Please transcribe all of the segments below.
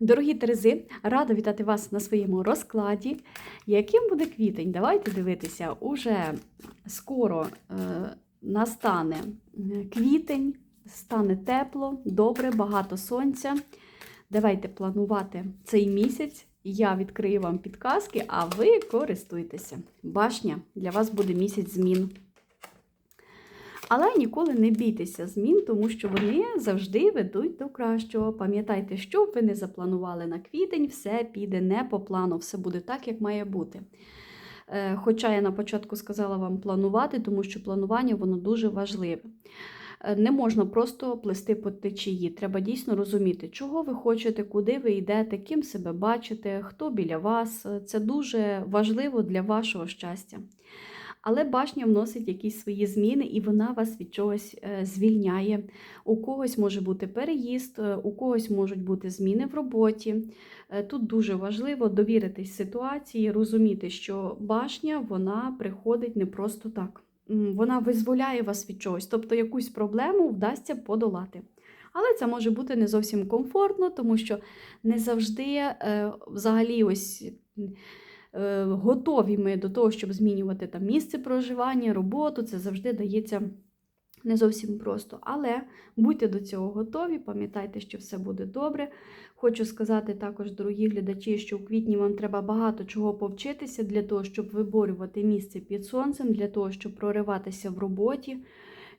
Дорогі Терези, рада вітати вас на своєму розкладі. Яким буде квітень? Давайте дивитися. Уже скоро е, настане е, квітень, стане тепло, добре, багато сонця. Давайте планувати цей місяць. Я відкрию вам підказки, а ви користуйтеся. Башня для вас буде місяць змін. Але ніколи не бійтеся змін, тому що вони завжди ведуть до кращого. Пам'ятайте, що б ви не запланували на квітень, все піде не по плану, все буде так, як має бути. Е, Хоча я на початку сказала вам планувати, тому що планування воно дуже важливе. Е, Не можна просто плести по течії. Треба дійсно розуміти, чого ви хочете, куди ви йдете, ким себе бачите, хто біля вас. Е, Це дуже важливо для вашого щастя. Але башня вносить якісь свої зміни, і вона вас від чогось е, звільняє. У когось може бути переїзд, е, у когось можуть бути зміни в роботі. Е, Тут дуже важливо довіритись ситуації, розуміти, що башня вона приходить не просто так. Вона визволяє вас від чогось, тобто якусь проблему вдасться подолати. Але це може бути не зовсім комфортно, тому що не завжди взагалі ось. Е, Готові ми до того, щоб змінювати там місце проживання, роботу, це завжди дається не зовсім просто. Але будьте до цього готові, пам'ятайте, що все буде добре. Хочу сказати також, дорогі глядачі, що у квітні вам треба багато чого повчитися для того, щоб виборювати місце під сонцем, для того, щоб прориватися в роботі.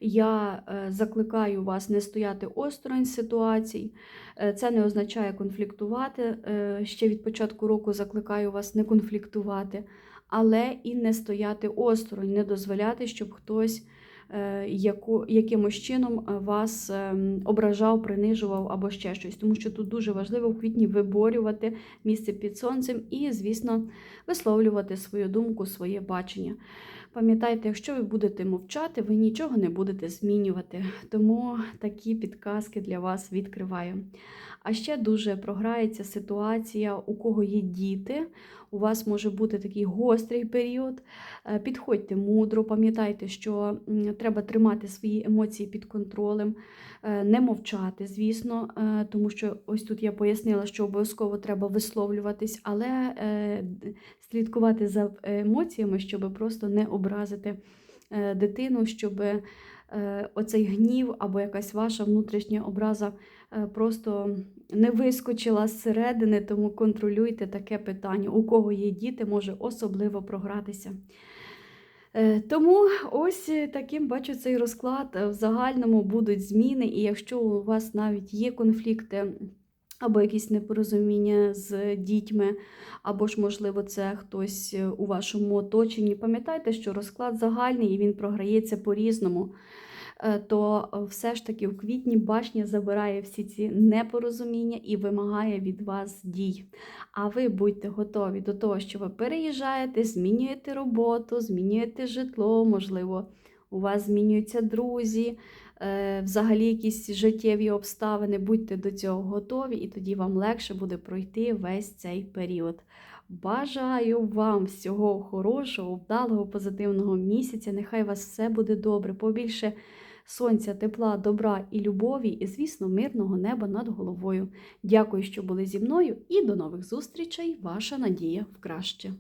Я е, закликаю вас не стояти осторонь ситуацій. Е, Це не означає конфліктувати. Е, Ще від початку року закликаю вас не конфліктувати, але і не стояти осторонь, не дозволяти, щоб хтось якимось чином вас ем, ображав, принижував або ще щось. Тому що тут дуже важливо в квітні виборювати місце під сонцем і, звісно, висловлювати свою думку, своє бачення. Пам'ятайте, якщо ви будете мовчати, ви нічого не будете змінювати. Тому такі підказки для вас відкриваю. А ще дуже програється ситуація, у кого є діти. У вас може бути такий гострий період. Е, Підходьте мудро, пам'ятайте, що треба тримати свої емоції під контролем, е, не мовчати, звісно, е, тому що ось тут я пояснила, що обов'язково треба висловлюватись, але слідкувати за емоціями, щоб просто не образити е, дитину, щоб е, оцей гнів або якась ваша внутрішня образа е, просто не вискочила зсередини, тому контролюйте таке питання. У кого є діти, може особливо програтися. Тому ось таким бачу цей розклад. В загальному будуть зміни, і якщо у вас навіть є конфлікти або якісь непорозуміння з дітьми, або ж, можливо, це хтось е, у вашому оточенні, пам'ятайте, що розклад загальний і він програється по-різному. Е, То е, все ж таки в квітні башня забирає всі ці непорозуміння і вимагає від вас дій. А ви будьте готові до того, що ви переїжджаєте, змінюєте роботу, змінюєте житло, можливо, у вас змінюються друзі, е, взагалі якісь життєві обставини. Будьте до цього готові, і тоді вам легше буде пройти весь цей період. Бажаю вам всього хорошого, вдалого, позитивного місяця. Нехай у вас все буде добре. Побільше сонця, тепла, добра і любові, і, звісно, мирного неба над головою. Дякую, що були зі мною, і до нових зустрічей. Ваша надія в краще.